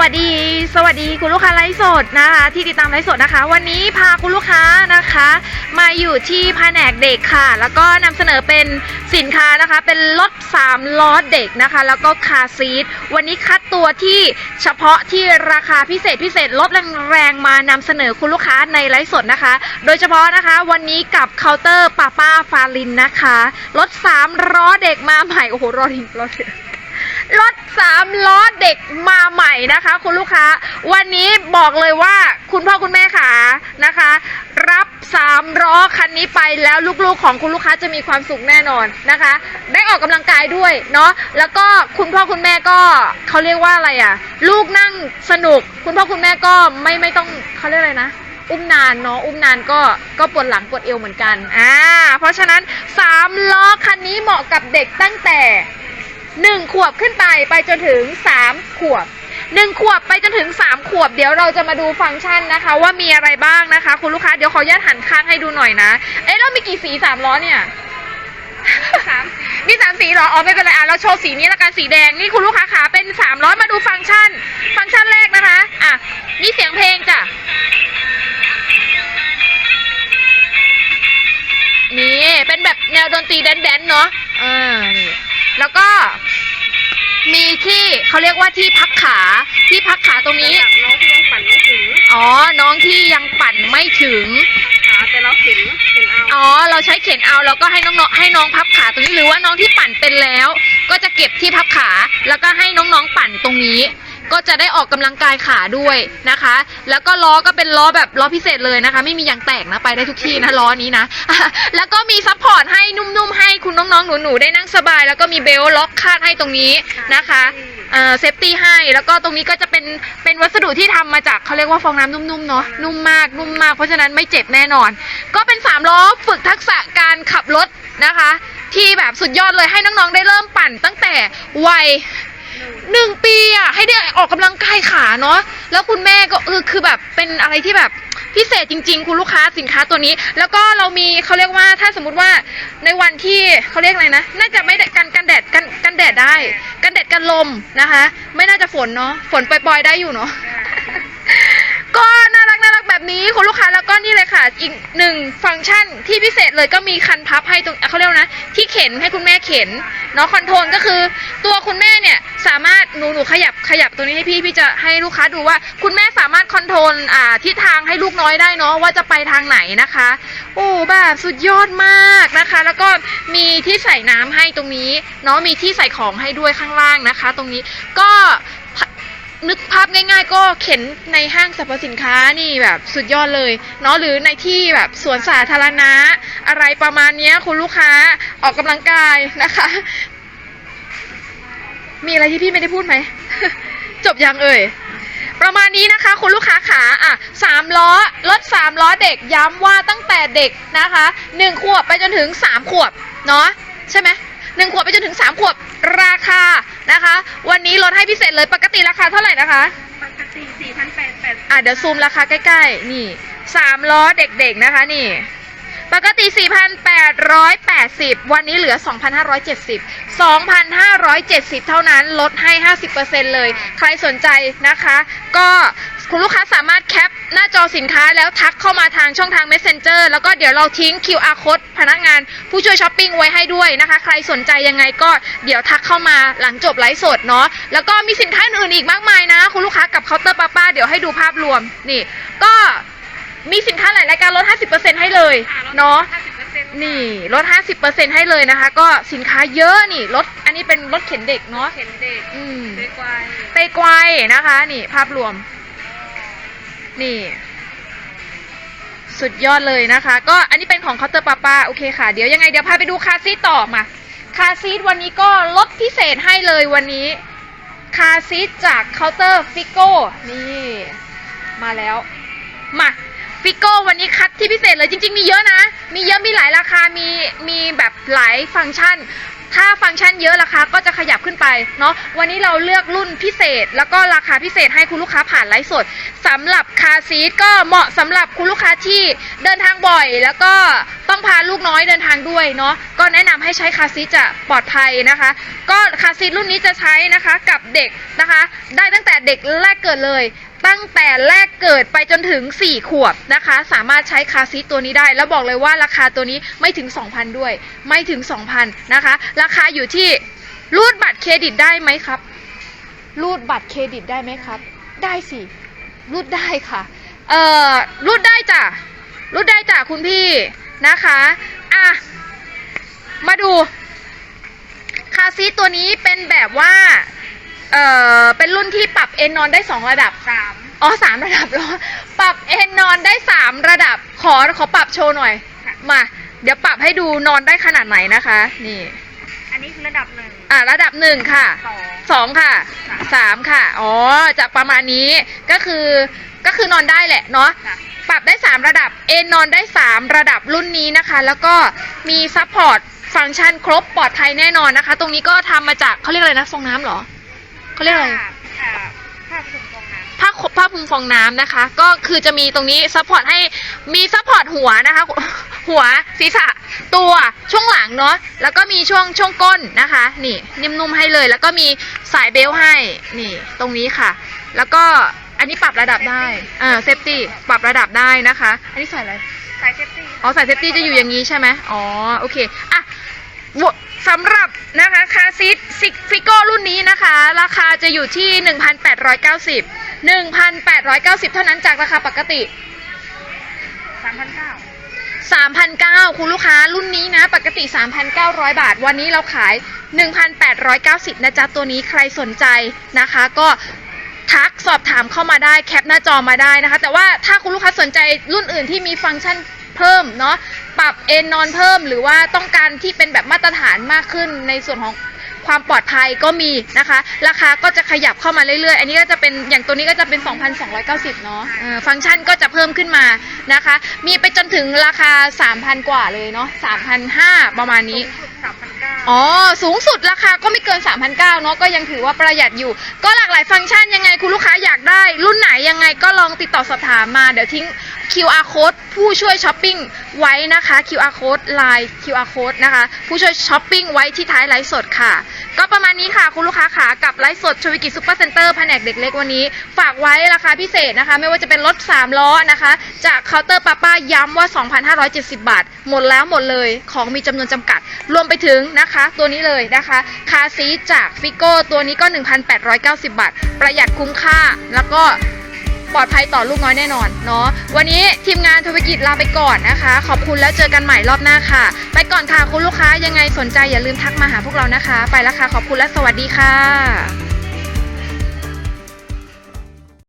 วัสดี สวัสดีคุณลูกค้าไลฟ์สดนะคะ ที่ติดตามไลฟ์สดนะคะ วันนี้พาคุณลูกค้านะคะ มาอยู่ที่แผนกเด็กค่ะ แล้วก็นำเสนอเป็นสินค้านะคะ เป็นรถ3ล้อเด็กนะคะ แล้วก็คาซีทวันนี้คัดตัวที่เฉพาะที่ราคาพิเศษพิเศษลดแรงๆมานำเสนอคุณลูกค้าในไลฟ์สดนะคะ โดยเฉพาะนะคะวันนี้กับเคาน์เตอร์ป้าป้าฟาลินนะคะรถ3ล้อเด็กมาใหม่โอ้โหรอทิ้งรอทิ้ง รถสามล้อเด็กมาใหม่นะคะ คุณลูกค้า วันนี้บอกเลยว่าคุณพ่อคุณแม่ขานะคะ รับสามล้อคันนี้ไปแล้วลูกๆของคุณลูกค้าจะมีความสุขแน่นอนนะคะ ได้ออกกำลังกายด้วยเนาะแล้วก็คุณพ่อคุณแม่ก็เขาเรียกว่าอะไรอะ ลูกนั่งสนุก คุณพ่อคุณแม่ก็ไม่ไม่ต้องเขาเรียกอะไรนะอุ้มนานเนาะอุ้มนานก็ก็ปวดหลังปวดเอวเหมือนกันอ่าเพราะฉะนั้นสามล้อคันนี้เหมาะกับเด็กตั้งแต่ หนึ่งขวบขึ้นไปไปจนถึงสามขวบหนึ่งขวบไปจนถึงสามขวบ เดี๋ยวเราจะมาดูฟังก์ชันนะคะ ว่ามีอะไรบ้างนะคะ คุณลูกค้าเดี๋ยวขออนุญาตหันข้างให้ดูหน่อยนะ เอ๊ะแล้วมีกี่สีสามล้อเนี่ยสามนี่สามสีเหรอ อ๋อไม่เป็นไร อะเราโชว์สีนี้ละกันสีแดง นี่คุณลูกค้าขาเป็นสามล้อมาดูฟังก์ชัน ฟังก์ชันแรกนะคะ อะ นี่เสียงเพลงจ้ะ นี่ เป็นแบบแนวดนตรีแดนๆเนาะ อ่า นี่ แล้วก็มีที่เขาเรียกว่าที่พักขาที่พักขาตรงนี้ น้องที่ยังปั่นไม่ถึงอ๋อ น้องที่ยังปั่นไม่ถึง ขาแต่เราเข็นเข็นเอาอ๋อ เราใช้เข็นเอาแล้วก็ให้น้องๆให้น้องพับขาตรงนี้หรือว่าน้องที่ปั่นเป็นแล้ว ก็จะเก็บที่พับขา แล้วก็ให้น้องๆปั่นตรงนี้ ก็จะได้ออกกำลังกายขาด้วยนะคะ แล้วก็ล้อก็เป็นล้อแบบล้อพิเศษเลยนะคะ ไม่มียางแตกนะไปได้ทุกที่นะล้อนี้นะ แล้วก็มีซัพพอร์ตให้นุ่มๆให้คุณน้องๆหนูๆได้นั่งสบาย แล้วก็มีเบลต์ล็อกคาดให้ตรงนี้นะคะเซฟตี้ให้แล้วก็ตรงนี้ก็จะเป็นเป็นวัสดุที่ทำมาจากเขาเรียกว่าฟองน้ำนุ่มๆเนาะนุ่มมากนุ่มมากเพราะฉะนั้นไม่เจ็บแน่นอน ก็เป็นสามล้อฝึกทักษะการขับรถนะคะ ที่แบบสุดยอดเลยให้น้องๆได้เริ่มปั่นตั้งแต่วัย หนึ่งปีอะให้ได้ออกกำลังกายขาเนาะแล้วคุณแม่ก็เออคือแบบเป็นอะไรที่แบบพิเศษจริง ๆ คุณลูกค้าสินค้าตัวนี้ แล้วก็เรามีเขาเรียกว่าถ้าสมมุติว่าในวันที่เขาเรียกอะไรนะ น่าจะไม่กันกันแดดกันกันแดดได้ กันแดดกันลมนะคะ ไม่น่าจะฝนเนาะฝนปล่อยๆได้อยู่เนาะ ก็น่ารักน่ารักแบบนี้คุณลูกค้าแล้วก็นี่เลยค่ะ อีกหนึ่งฟังก์ชันที่พิเศษเลยก็มีคันพับให้ตรงเขาเรียกนะ ที่เข็นให้คุณแม่เข็นเนาะคอนโทรลก็คือตัวคุณแม่เนี่ยสามารถหนูหนูขยับขยับตัวนี้ให้พี่พี่จะให้ลูกค้าดูว่า คุณแม่สามารถคอนโทรลอ่าทิศทางให้ลูกน้อยได้เนาะว่าจะไปทางไหนนะคะ โอ้แบบสุดยอดมากนะคะ แล้วก็มีที่ใส่น้ำให้ตรงนี้เนาะมีที่ใส่ของให้ด้วยข้างล่างนะคะ ตรงนี้ก็ นึกภาพง่าย ๆ ก็เข็นในห้างสรรพสินค้านี่แบบสุดยอดเลยเนาะหรือในที่แบบสวนสาธารณะ อะไรประมาณนี้คุณลูกค้าออกกำลังกายนะคะ มีอะไรที่พี่ไม่ได้พูดไหม จบยังเอ่ยประมาณนี้นะคะ คุณลูกค้าขาอะสามล้อรถสามล้อเด็กย้ำว่าตั้งแต่เด็กนะคะหนึ่งขวบไปจนถึงสามขวบเนาะใช่ไหม หนึ่งขวบไปจนถึงสามขวบราคานะคะ วันนี้ลดให้พิเศษเลยปกติราคาเท่าไหร่นะคะ ปกติสี่พันแปดแปดอะเดี๋ยวซูมราคาใกล้ๆ นี่สามล้อเด็กๆนะคะนี่ ปกติ 4,880 วันนี้เหลือ 2,570 2,570 เท่านั้นลดให้ 50%เลย ใครสนใจนะคะ ก็คุณลูกค้าสามารถแคปหน้าจอสินค้าแล้วทักเข้ามาทางช่องทาง Messenger แล้วก็เดี๋ยวเราทิ้ง QR code พนักงานผู้ช่วยช้อปปิ้งไว้ให้ด้วยนะคะ ใครสนใจยังไงก็เดี๋ยวทักเข้ามาหลังจบไลฟ์สดเนาะแล้วก็มีสินค้าอื่นๆอีกมากมายนะ คุณลูกค้ากับเคาน์เตอร์ป้าป้าเดี๋ยวให้ดูภาพรวมนี่ ก็มีสินค้าหลายรายการลด 50%ให้เลยเนาะ ห้าสิบเปอร์เซ็นต์นี่ลด 50%ให้เลยนะคะ ก็สินค้าเยอะนี่รถอันนี้เป็นรถเข็นเด็กเนาะเข็นเด็กอืมเด็กวัยเตไกวนะคะ นี่ภาพรวม นี่ สุดยอดเลยนะคะ ก็อันนี้เป็นของเคาน์เตอร์ป้าป้าโอเคค่ะ เดี๋ยวยังไงเดี๋ยวพาไปดูคาร์ซีทต่อมาคาร์ซีทวันนี้ก็ลดพิเศษให้เลยวันนี้ คาร์ซีทจากเคาน์เตอร์ฟิโก้นี่ มาแล้ว มา ฟิโก้วันนี้คัดที่พิเศษเลยจริง ๆ มีเยอะนะ มีเยอะมีหลายราคา มีมีแบบหลายฟังก์ชัน ถ้าฟังก์ชันเยอะราคาก็จะขยับขึ้นไปเนาะ วันนี้เราเลือกรุ่นพิเศษ แล้วก็ราคาพิเศษให้คุณลูกค้าผ่านไลฟ์สดสำหรับคาร์ซีทก็เหมาะสำหรับคุณลูกค้าที่เดินทางบ่อย แล้วก็ต้องพาลูกน้อยเดินทางด้วยเนาะ ก็แนะนำให้ใช้คาร์ซีทจะปลอดภัยนะคะ ก็คาร์ซีทรุ่นนี้จะใช้นะคะกับเด็กนะคะ ได้ตั้งแต่เด็กแรกเกิดเลย ตั้งแต่แรกเกิดไปจนถึง 4 ขวบนะคะ สามารถใช้คาร์ซีทตัวนี้ได้ แล้วบอกเลยว่าราคาตัวนี้ไม่ถึง 2,000 ด้วย ไม่ถึง 2,000 นะคะ ราคาอยู่ที่รูดบัตรเครดิตได้ไหมครับ รูดบัตรเครดิตได้ไหมครับ ได้สิ รูดได้ค่ะ เอ่อ รูดได้จ้ะ รูดได้จ้ะคุณพี่นะคะ อะ มาดู คาร์ซีทตัวนี้เป็นแบบว่า เอ่อเป็นรุ่นที่ปรับเอนนอนได้สองระดับ สามอ๋อสามระดับเหรอปรับเอนนอนได้สามระดับ ขอขอปรับโชว์หน่อย ค่ะ มา เดี๋ยวปรับให้ดูนอนได้ขนาดไหนนะคะ นี่ อันนี้คือระดับหนึ่งอะระดับหนึ่งค่ะ สอง สองค่ะค่ะสามค่ะ อ๋อ จะประมาณนี้ ก็คือ ก็คือนอนได้แหละเนาะ ค่ะ ปรับได้ 3 ระดับ เอนนอนได้ 3 ระดับรุ่นนี้นะคะ แล้วก็มีซัพพอร์ตฟังก์ชันครบปลอดภัยแน่นอนนะคะ ตรงนี้ก็ทำมาจากเขาเรียกอะไรนะฟองน้ำเหรอ เขาเรียกอะไรผ้าผ้าคลุมฟองน้ผ้าขผ้าคลุมฟองน้ำนะคะ ก็คือจะมีตรงนี้ซัพพอร์ตให้มีซัพพอร์ตหัวนะคะ หัวศีรษะตัวช่วงหลังเนาะแล้วก็มีช่วงช่วงก้นนะคะ นี่นิ่มนุ่มให้เลย แล้วก็มีสายเบลต์ให้นี่ตรงนี้ค่ะ แล้วก็อันนี้ปรับระดับได้อ่าเซฟตี้ปรับระดับได้นะคะ อันนี้ใส่อะไรำสายเซฟตี้อ๋อสายเซฟตี้จะอยู่อย่างนี้ใช่ไหมอ๋อ โอเค อะว สำหรับนะคะคาร์ซีทฟิโก้รุ่นนี้นะคะ ราคาจะอยู่ที่ 1,890 1,890 เท่านั้นจากราคาปกติสามพันเก้า3,900คุณลูกค้ารุ่นนี้นะ ปกติ 3,900 บาท วันนี้เราขาย 1,890 นะจ๊ะ ตัวนี้ใครสนใจนะคะ ก็ทักสอบถามเข้ามาได้แคปหน้าจอมาได้นะคะ แต่ว่าถ้าคุณลูกค้าสนใจรุ่นอื่นที่มีฟังก์ชันเพิ่มเนาะ ปรับเอนนอนเพิ่มหรือว่าต้องการที่เป็นแบบมาตรฐานมากขึ้นในส่วนของความปลอดภัยก็มีนะคะ ราคาก็จะขยับเข้ามาเรื่อยๆ อันนี้ก็จะเป็นอย่างตัวนี้ก็จะเป็น 2,290 เนาะเออฟังก์ชันก็จะเพิ่มขึ้นมานะคะ มีไปจนถึงราคา 3,000 กว่าเลยเนาะ3,500 ประมาณนี้สามพันเก้าอ๋อ สูงสุดราคาก็ไม่เกิน 3,900เนาะก็ยังถือว่าประหยัดอยู่ ก็หลากหลายฟังก์ชันยังไงคุณลูกค้าอยากได้ รุ่นไหนยังไงก็ลองติดต่อสอบถามมาเดี๋ยวทิ้ง QR code ผู้ช่วยช้อปปิ้งไว้นะคะ QR code Line QR code นะคะ ผู้ช่วยช้อปปิ้งไว้ที่ท้ายไลฟ์สดค่ะ ก็ประมาณนี้ค่ะ คุณลูกค้าขากับไลฟ์สดชวิกิซุปเปอร์เซ็นเตอร์แผนกเด็กเล็กวันนี้ ฝากไว้ราคาพิเศษนะคะ ไม่ว่าจะเป็นรถ 3 ล้อนะคะ จากเคาน์เตอร์ป้าป้าย้ำว่า 2,570 บาท หมดแล้วหมดเลยของมีจำนวนจำกัด รวมไปถึงนะคะ ตัวนี้เลยนะคะ คาซีจากฟิโก้ตัวนี้ก็ 1,890 บาท ประหยัดคุ้มค่าแล้วก็ ปลอดภัยต่อลูกน้อยแน่นอนเนาะวันนี้ทีมงานธุรกิจลาไปก่อนนะคะ ขอบคุณแล้วเจอกันใหม่รอบหน้าค่ะ ไปก่อนค่ะคุณลูกค้ายังไงสนใจอย่าลืมทักมาหาพวกเรานะคะ ไปแล้วค่ะขอบคุณและสวัสดีค่ะ